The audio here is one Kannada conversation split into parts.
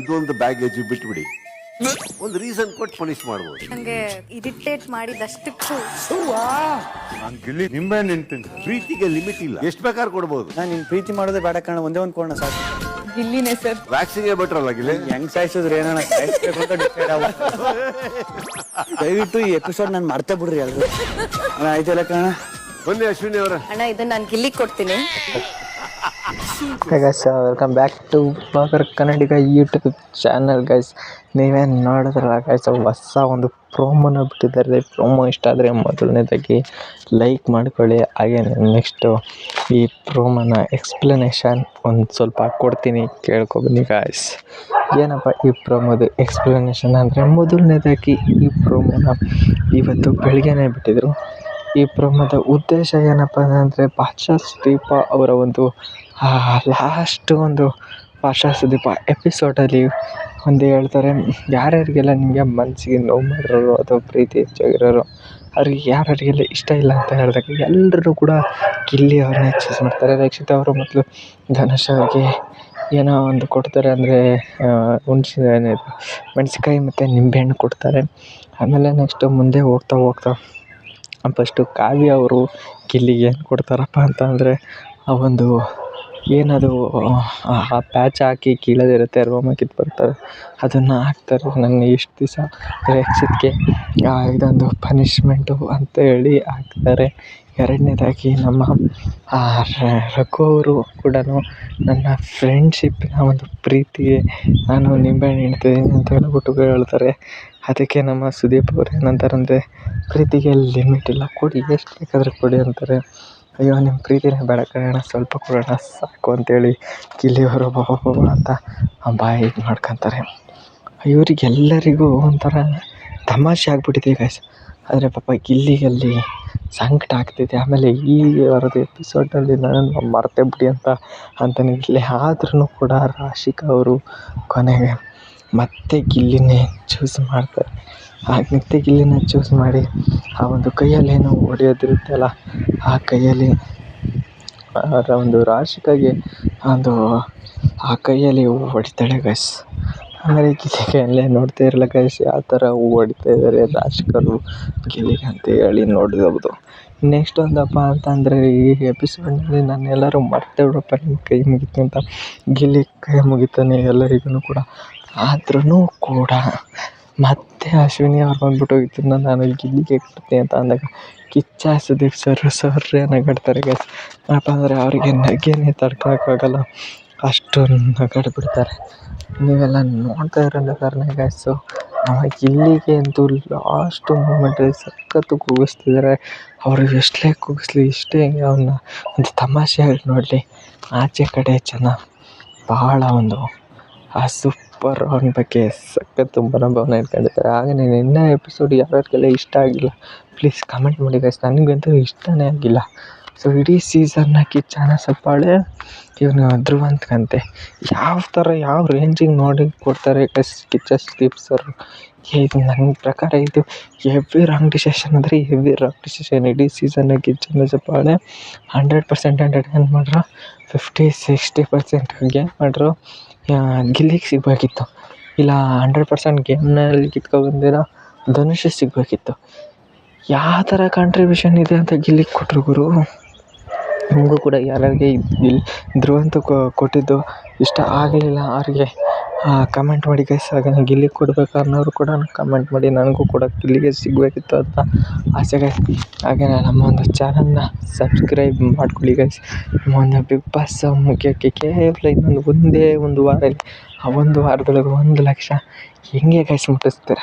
ಇದೊಂದು ಬ್ಯಾಗೇಜ್ ಬಿಟ್ಬಿಡಿ. ಒಂದು ರೀಸನ್ ಕೊಟ್ಟು ಪನಿಷ್ ಮಾಡ್ಬೋದು. ನಂಗೆ ಇರಿಟೇಟ್ ಮಾಡಿದಷ್ಟಕ್ಕೂ. ನಾನು ಗಿಲ್ಲಿ ನಿಂಬೆ ನಿಂತೀನಿ. ಪ್ರೀತಿಗೆ ಲಿಮಿಟ್ ಇಲ್ಲ. ಎಷ್ಟು ಬೇಕಾದ್ರೂ ಕೊಡ್ಬೋದು? ನಾನು ನಿನ್ ಪ್ರೀತಿ ಮಾಡೋದೇ ಬೇಡ ಕಾರಣ ಒಂದೇ ಒಂದು ಕೋಣ ಸಾಕು. ಇಲ್ಲಿನೇ ಸರ್. ವ್ಯಾಕ್ಸಿನ್ಗೆ ಬಿಟ್ರಲ್ಲ ಗಿಲೆ ಹೆಂಗ್ ಸಾಯಿಸಿದ್ರೆ ಏನೋ ಸಾಯಿಸ್ಬೇಕು ಅಂತ decide ಆಗ್ಬಿಟ್ಟು. ದಯವಿಟ್ಟು ಈ ಎಪಿಸೋಡ್ ನಾನು ಮಾಡ್ತಾ ಬಿಡ್ರಿ ಎಲ್ರು. ಅಣ್ಣ ಆಯ್ತಲ್ಲ ಕಣ? ಬನ್ನಿ ಅಶ್ವಿನಿ ಅವರ ಅಣ್ಣ ಇದನ್ನ ನಾನು ಗಿಲ್ಲಿಗೆ ಕೊಡ್ತೀನಿ. Guys welcome back to blogger Kannadiga YouTube channel guys ನೀವೇನು ನೋಡಿದ್ರಲ್ಲ ಗೈಸ್ ಹೊಸ ಒಂದು ಪ್ರೋಮೋನ ಬಿಟ್ಟಿದ್ದಾರೆ. ಪ್ರೋಮೋ ಇಷ್ಟ ಆದರೆ ಮೊದಲನೇದಾಗಿ ಲೈಕ್ ಮಾಡ್ಕೊಳ್ಳಿ. ಹಾಗೆ ನೆಕ್ಸ್ಟು ಈ ಪ್ರೋಮೋನ ಎಕ್ಸ್ಪ್ಲನೇಷನ್ ಒಂದು ಸ್ವಲ್ಪ ಕೊಡ್ತೀನಿ, ಕೇಳ್ಕೊಬನ್ನಿ ಗಾಯ್ಸ್ ಏನಪ್ಪ ಈ ಪ್ರೋಮೋದು ಎಕ್ಸ್ಪ್ಲನೇಷನ್ ಅಂದರೆ ಮೊದಲನೇದಾಗಿ ಈ ಪ್ರೋಮೋನ ಇವತ್ತು ಬೆಳಗ್ಗೆನೇ ಬಿಟ್ಟಿದ್ರು. ಈ ಪ್ರೋಮೋದ ಉದ್ದೇಶ ಏನಪ್ಪ ಅಂದರೆ ಪಾಶ್ಚಾತ್ಯ ದೀಪ ಅವರ ಒಂದು ಲಾಸ್ಟ್ ಒಂದು ಭಾಷಾ ಸುದೀಪ ಎಪಿಸೋಡಲ್ಲಿ ಒಂದು ಹೇಳ್ತಾರೆ, ಯಾರ್ಯಾರಿಗೆಲ್ಲ ನಿಮಗೆ ಮನಸ್ಸಿಗೆ ನೋವು ಮಾಡಿರೋರು ಅಥವಾ ಪ್ರೀತಿ ಹೆಚ್ಚಾಗಿರೋರು, ಅವ್ರಿಗೆ ಯಾರ್ಯಾರಿಗೆಲ್ಲ ಇಷ್ಟ ಇಲ್ಲ ಅಂತ ಹೇಳಿದಾಗ ಎಲ್ಲರೂ ಕೂಡ ಗಿಲ್ಲಿ ಅವ್ರನ್ನೇ ಚೂಸ್ ಮಾಡ್ತಾರೆ. ರಕ್ಷಿತ ಅವರು ಮೊದಲು ಧನುಷ್ ಅವ್ರಿಗೆ ಏನೋ ಒಂದು ಕೊಡ್ತಾರೆ ಅಂದರೆ ಹುಣ್ಸೆ ಏನಿದು ಮೆಣಸಿನ್ಕಾಯಿ ಮತ್ತು ನಿಂಬೆಹಣ್ಣು ಕೊಡ್ತಾರೆ. ಆಮೇಲೆ ನೆಕ್ಸ್ಟು ಮುಂದೆ ಹೋಗ್ತಾ ಹೋಗ್ತಾ ಫಸ್ಟು ಕಾವ್ಯ ಅವರು ಗಿಲ್ಲಿಗೆ ಏನು ಕೊಡ್ತಾರಪ್ಪ ಅಂತ ಅಂದರೆ, ಆ ಒಂದು ಏನದು ಆ ಪ್ಯಾಚ್ ಹಾಕಿ ಕೀಳೋದಿರುತ್ತೆ ರೋಮ ಕಿತ್ತು ಬರ್ತಾರೆ. ಅದನ್ನು ಹಾಕ್ತಾರೆ. ನನಗೆ ಇಷ್ಟು ದಿವಸ ರಕ್ಷಿತ್ಗೆ ಇದೊಂದು ಪನಿಷ್ಮೆಂಟು ಅಂತ ಹೇಳಿ ಹಾಕ್ತಾರೆ. ಎರಡನೇದಾಗಿ ನಮ್ಮ ರಘು ಅವರು ಕೂಡ ನನ್ನ ಫ್ರೆಂಡ್ಶಿಪ್ಪಿನ ಒಂದು ಪ್ರೀತಿಗೆ ನಾನು ನಿಂಬೆಹಣ್ಣು ಹಿಡ್ತಿದ್ದೀನಿ ಅಂತ ಹೇಳ್ಬಿಟ್ಟು ಹೇಳ್ತಾರೆ. ಅದಕ್ಕೆ ನಮ್ಮ ಸುದೀಪ್ ಅವ್ರು ಏನಂತಾರೆ ಅಂದರೆ ಪ್ರೀತಿಗೆ ಲಿಮಿಟ್ ಇಲ್ಲ, ಕೊಡಿ, ಎಷ್ಟು ಬೇಕಾದರೂ ಕೊಡಿ ಅಂತಾರೆ. ಅಯ್ಯೋ ನಿಮ್ಮ ಪ್ರೀತಿನೇ ಬೇಡ ಕಣಣ್ಣ ಸ್ವಲ್ಪ ಕೊಡೋಣ ಸಾಕು ಅಂತೇಳಿ ಗಿಲ್ಲಿಯವರು ಬಾಬಾ ಅಂತ ಬಾಯಿ ಇದು ಮಾಡ್ಕೊತಾರೆ. ಇವರಿಗೆಲ್ಲರಿಗೂ ಒಂಥರ ತಮಾಷೆ ಆಗಿಬಿಟ್ಟಿದೆ ಗೈಸ್ ಆದರೆ ಪಾಪ ಗಿಲ್ಲಿಗಲ್ಲಿ ಸಂಕಟ ಆಗ್ತಿದೆ. ಆಮೇಲೆ ಈ ವಾರದ ಎಪಿಸೋಡ್ನಲ್ಲಿ ನನ್ನನ್ನು ಮರ್ತೇ ಬಿಡಿ ಅಂತ ಅಂತಾನೆ ಇಲ್ಲಿ ಆದ್ರೂ ಕೂಡ ರಾಶಿಕಾ ಅವರು ಕೊನೆಗೆ ಮತ್ತೆ ಗಿಲ್ಲಿನೇ ಚೂಸ್ ಮಾಡ್ತಾರೆ. ಆ ಇಲ್ಲಿನ ಚೂಸ್ ಮಾಡಿ. ಆ ಒಂದು ಕೈಯಲ್ಲಿ ಏನೋ ಹೊಡೆಯೋದಿರುತ್ತಲ್ಲ ಆ ಕೈಯಲ್ಲಿ ಅದರ ಒಂದು ರಾಶಿಗಾಗಿ ಒಂದು, ಆ ಕೈಯಲ್ಲಿ ಹೊಡಿತಾಳೆ ಗೈಸ್ ಆಮೇಲೆ ಕೈಯಲ್ಲಿ ನೋಡ್ತಾ ಇರಲ್ಲ ಗೈಸ್ ಯಾವ ಥರ ಹೊಡಿತಾ ಇದ್ದಾರೆ ರಾಶಿಕರು ಗಿಲ್ಲಿಗೆ ಅಂತ ಹೇಳಿ ನೋಡಿರ್ಬೋದು ನೆಕ್ಸ್ಟ್ ಒಂದಪ್ಪ ಅಂತಂದರೆ ಈ ಎಪಿಸೋಡ್ನಲ್ಲಿ ನಾನು ಎಲ್ಲರೂ ಮರ್ತೆ ಬಿಡಪ್ಪ ನಿಮ್ಮ ಕೈ ಮುಗಿತು ಅಂತ. ಗಿಲ್ಲಿ ಕೈ ಮುಗಿತಾನೆ ಎಲ್ಲರಿಗೂ ಕೂಡ. ಆದ್ರೂ ಕೂಡ. ಮತ್ತೆ ಅಶ್ವಿನಿ ಅವ್ರು ಬಂದ್ಬಿಟ್ಟು ಇದನ್ನು ನಾನು ಗಿಲ್ಲಿಗೆ ಕೊಡ್ತೀನಿ ಅಂತ ಅಂದಾಗ, ಕಿಚ್ಚ ಸುದೀಪ್ ಸರ್ ಸರ್ರೇ ನಗಾಡ್ತಾರೆ ಗೈಸ್ ಏನಪ್ಪ ಅಂದರೆ ಅವರಿಗೆ ನಗೆನೇ ತಡ್ಕೊಳಕ್ಕಾಗಲ್ಲ ಅಷ್ಟು ನಗಾಡ್ಬಿಡ್ತಾರೆ. ನೀವೆಲ್ಲ ನೋಡ್ತಾ ಇರೋದ ಕಾರಣ ಆ ಗಿಲ್ಲಿಗೆ ಅಂತೂ ಲಾಸ್ಟ್ ಮೂಮೆಂಟಲ್ಲಿ ಸಖತ್ತು ಕೂಗಿಸ್ತಿದ್ದಾರೆ ಅವರು ಎಷ್ಟೇ ಕೂಗಿಸ್ಲಿ, ಇಷ್ಟೇ ಅವನ್ನ ಒಂದು ತಮಾಷೆಯಾಗಿ ನೋಡಲಿ. ಆಚೆ ಕಡೆ ಜನ ಬಹಳ ಒಂದು ಆ ಸೂಪರ್ ಅವನ ಬಗ್ಗೆ ಸಖತ್ತು ಮನೋಭಾವನೆ ಇಟ್ಕೊಂಡಿದ್ದಾರೆ. ನೀನು ನಿನ್ನೆ ಎಪಿಸೋಡ್ ಯಾರ್ಯಾರಿಗೆಲ್ಲ ಇಷ್ಟ ಆಗಿಲ್ಲ ಪ್ಲೀಸ್ ಕಮೆಂಟ್ ಮಾಡಿ ಗೈಸ್ ನನಗಂತೂ ಇಷ್ಟನೇ ಆಗಿಲ್ಲ. ಸೊ ಇಡೀ ಸೀಸನ್ನ ಕಿಚ್ಚನ ಸಪ್ಪಾಳೆ, ಇವನು ಧ್ರುವಂತ್ಗಂತೆ ಯಾವ ಥರ ಯಾವ ರೇಂಜಿಗೆ ನೋಡಿ ಕೊಡ್ತಾರೆ ಗೈಸ್ ಕಿಚ್ಚ ಸುದೀಪ್ ಸರ್ ಇದು ನನ್ನ ಪ್ರಕಾರ ಇದು ಹೆವಿ ರಾಂಗ್ ಡಿಸಿಷನ್ ಅಂದರೆ ಎವ್ರಿ ರಾಂಗ್ ಡಿಸಿಷನ್ ಇಡೀ ಸೀಸನ್ನ ಕಿಚ್ಚನ ಸಪ್ಪಾಳೆ ಹಂಡ್ರೆಡ್ ಪರ್ಸೆಂಟ್ ಏನು ಮಾಡ್ರು ಫಿಫ್ಟಿ ಸಿಕ್ಸ್ಟಿ ಪರ್ಸೆಂಟ್ ಗೇಮ್ ಮಾಡ್ರು. ಗಿಲ್ಲಿಗೆ ಸಿಗಬೇಕಿತ್ತು. ಇಲ್ಲ ಹಂಡ್ರೆಡ್ ಪರ್ಸೆಂಟ್ ಗೇಮ್ನಲ್ಲಿ ಕಿತ್ಕೊಬಂದಿರೋ ಧನುಷ್ ಸಿಗಬೇಕಿತ್ತು. ಯಾವ ಥರ ಕಾಂಟ್ರಿಬ್ಯೂಷನ್ ಇದೆ ಅಂತ ಗಿಲ್ಲಿಗೆ ಕೊಟ್ಟರು ಗುರು? ನಮಗೂ ಕೂಡ ಯಾರ್ಯಾರಿಗೆ ಇಲ್ಲಿ ಅಂತ ಕೊಟ್ಟಿದ್ದು ಇಷ್ಟ ಆಗಲಿಲ್ಲ ಅವ್ರಿಗೆ. ಕಮೆಂಟ್ ಮಾಡಿ ಗೈಸ್ ಹಾಗೆ ಗಿಲ್ಲಿಗೆ ಕೊಡ್ಬೇಕು ಅನ್ನೋರು ಕೂಡ ಕಮೆಂಟ್ ಮಾಡಿ, ನನಗೂ ಕೂಡ ಗಿಲ್ಲಿಗೆ ಸಿಗಬೇಕಿತ್ತು ಅಂತ ಆಸೆ ಗೈಸ್ ಹಾಗೆಯೇ ನಮ್ಮ ಒಂದು ಚಾನಲ್ನ ಸಬ್ಸ್ಕ್ರೈಬ್ ಮಾಡ್ಕೊಳ್ಳಿ ಗೈಸ್ ನಮ್ಮ ಒಂದು ಬಿಗ್ ಬಾಸ್ ಮುಗಿಯೋಕ್ಕೆ ಕೇವಲ ಇನ್ನೊಂದು ಒಂದೇ ಒಂದು ವಾರ ಆ ಒಂದು ವಾರದೊಳಗೆ ಒಂದು ಲಕ್ಷ ಹೆಂಗೆ ಗೈಸ್ ಮುಟ್ಟಿಸ್ತೀರ?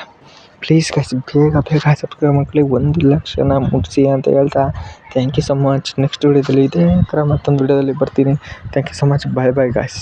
ಪ್ಲೀಸ್ ಗೈಸ್ ಬೇಗ ಬೇಗ ಸಬ್ಸ್ಕ್ರೈಬ್ ಮಾಡ್ಕೊಳ್ಳಿ, ಒಂದು ಲಕ್ಷನ ಮುಟ್ಟಿಸಿ ಅಂತ ಹೇಳ್ತಾ thank you so much next ವೀಡಿಯೋದಲ್ಲಿ ಇದೇ ಥರ ಮತ್ತೊಂದು ವೀಡಿಯೋದಲ್ಲಿ ಬರ್ತೀನಿ. Thank you so much bye bye guys